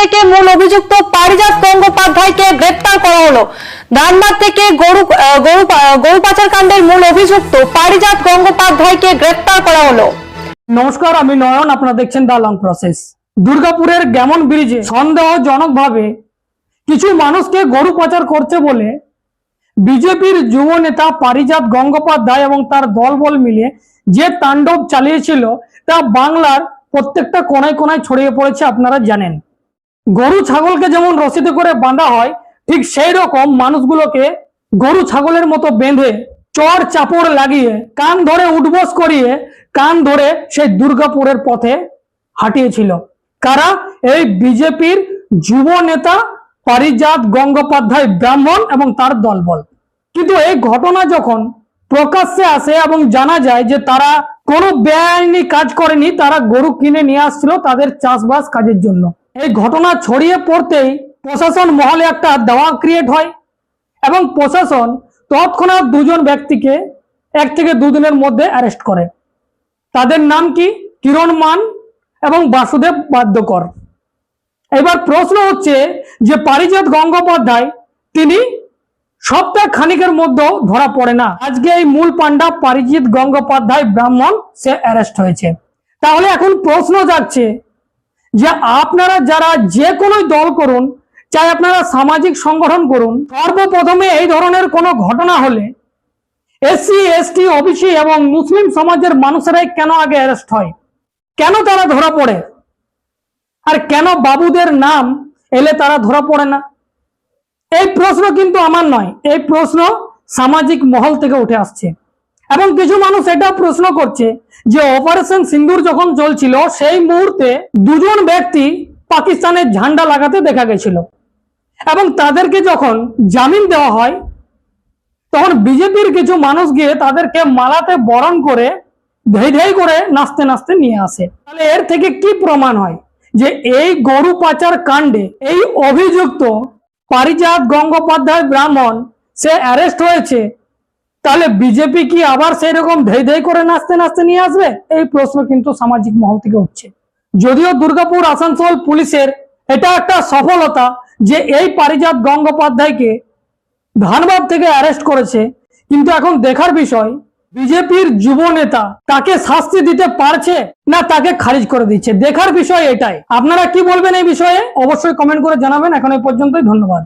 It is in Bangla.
থেকে মূল অভিযুক্ত পারিজাত গঙ্গোপাধ্যায়কে গ্রেপ্তার করা হলো। ধানবাদ থেকে গরু গরু পাচার কাণ্ডের মূল অভিযুক্ত পারিজাত গঙ্গোপাধ্যায়কে গ্রেপ্তার করা হলো। নমস্কার, আমি নয়ন, আপনারা দেখছেন দা লং প্রসেস। দুর্গাপুরের গ্যামন ব্রিজে সন্দেহজনকভাবে কিছু মানুষকে গরু পাচার করছে বলে বিজেপির যুব নেতা পারিজাত গঙ্গোপাধ্যায় এবং তার দলবল মিলে যে তাণ্ডব চালিয়েছিল, তা বাংলার প্রত্যেকটা কোনায় কোনায় ছড়িয়ে পড়েছে, আপনারা জানেন। গরু ছাগলকে যেমন রসিদে করে বাঁধা হয়, ঠিক সেই রকম মানুষগুলোকে গরু ছাগলের মতো বেঁধে চর চাপড় লাগিয়ে, কান ধরে উঠবস করিয়ে, কান ধরে সেই দুর্গাপুরের পথে হাঁটিয়েছিল। কারা? এই বিজেপির যুব নেতা পারিজাত গঙ্গোপাধ্যায় ব্রাহ্মণ এবং তার দলবল। কিন্তু এই ঘটনা যখন প্রকাশ্যে আসে এবং জানা যায় যে তারা কোনো বেআইনি কাজ করেনি, তারা গরু কিনে নিয়ে আসছিল তাদের চাষবাস কাজের জন্য। এই ঘটনা ছড়িয়ে পড়তেই প্রশাসন মহলে একটা দাওয়া ক্রিয়েট হয় এবং প্রশাসন তৎক্ষণাৎ দুজন ব্যক্তিকে এক থেকে দুদিনের মধ্যে অ্যারেস্ট করে। তাদের নাম কি? কিরণ মান এবং বাসুদেব বাদ্যকর। এবার প্রশ্ন হচ্ছে যে পারিজাত গঙ্গোপাধ্যায় তিনি সপ্তাহ খানিকের মধ্যেও ধরা পড়ে না। আজকে এই মূল পান্ডা পারিজিৎ গঙ্গোপাধ্যায় ব্রাহ্মণ সে অ্যারেস্ট হয়েছে। তাহলে এখন প্রশ্ন যাচ্ছে যে আপনারা যারা যে কোনো দল করুন, চাই আপনারা সামাজিক সংগঠন করুন, সর্বপ্রথমে এই ধরনের কোনো ঘটনা হলে এসসি, এসটি, ওবিসি এবং মুসলিম সমাজের মানুষেরাই কেন আগে অ্যারেস্ট হয়? কেন তারা ধরা পড়ে? আর কেন বাবুদের নাম এলে তারা ধরা পড়ে না? এই প্রশ্ন কিন্তু আমার নয়, এই প্রশ্ন সামাজিক মহল থেকে উঠে আসছে। এবং কিছু মানুষ এটা প্রশ্ন করছে যে অপারেশন সিন্দুর যখন চলছিল, সেই মুহূর্তে দুজন ব্যক্তি পাকিস্তানের ঝান্ডা লাগাতে দেখা গেছিল। এবং তাদেরকে যখন জামিন দেওয়া হয়, তখন বিজেপির কিছু মানুষ গিয়ে তাদেরকে মালাতে বরণ করে ধেই ধেই করে নাচতে নাচতে নিয়ে আসে। তাহলে এর থেকে কি প্রমাণ হয় যে এই গরু পাচার কাণ্ডে, এই অভিযুক্ত পারিজাত গঙ্গোপাধ্যায় ব্রাহ্মণ, সে অ্যারেস্ট হয়েছে তাহলে বিজেপি কি আবার সেই রকম ধেই ধেই করে নাচতে নাচতে নিয়ে আসবে? এই প্রশ্ন কিন্তু সামাজিক মহল থেকে উঠছে। যদিও দুর্গাপুর, আসানসোল পুলিশের এটা একটা সফলতা যে এই পারিজাত গঙ্গোপাধ্যায়কে ধানবাদ থেকে অ্যারেস্ট করেছে। কিন্তু এখন দেখার বিষয়, বিজেপির যুব নেতা তাকে শাস্তি দিতে পারছে না তাকে খারিজ করে দিচ্ছে? দেখার বিষয় এটাই। আপনারা কি বলবেন এই বিষয়ে? অবশ্যই কমেন্ট করে জানাবেন। এখন এই পর্যন্তই। ধন্যবাদ।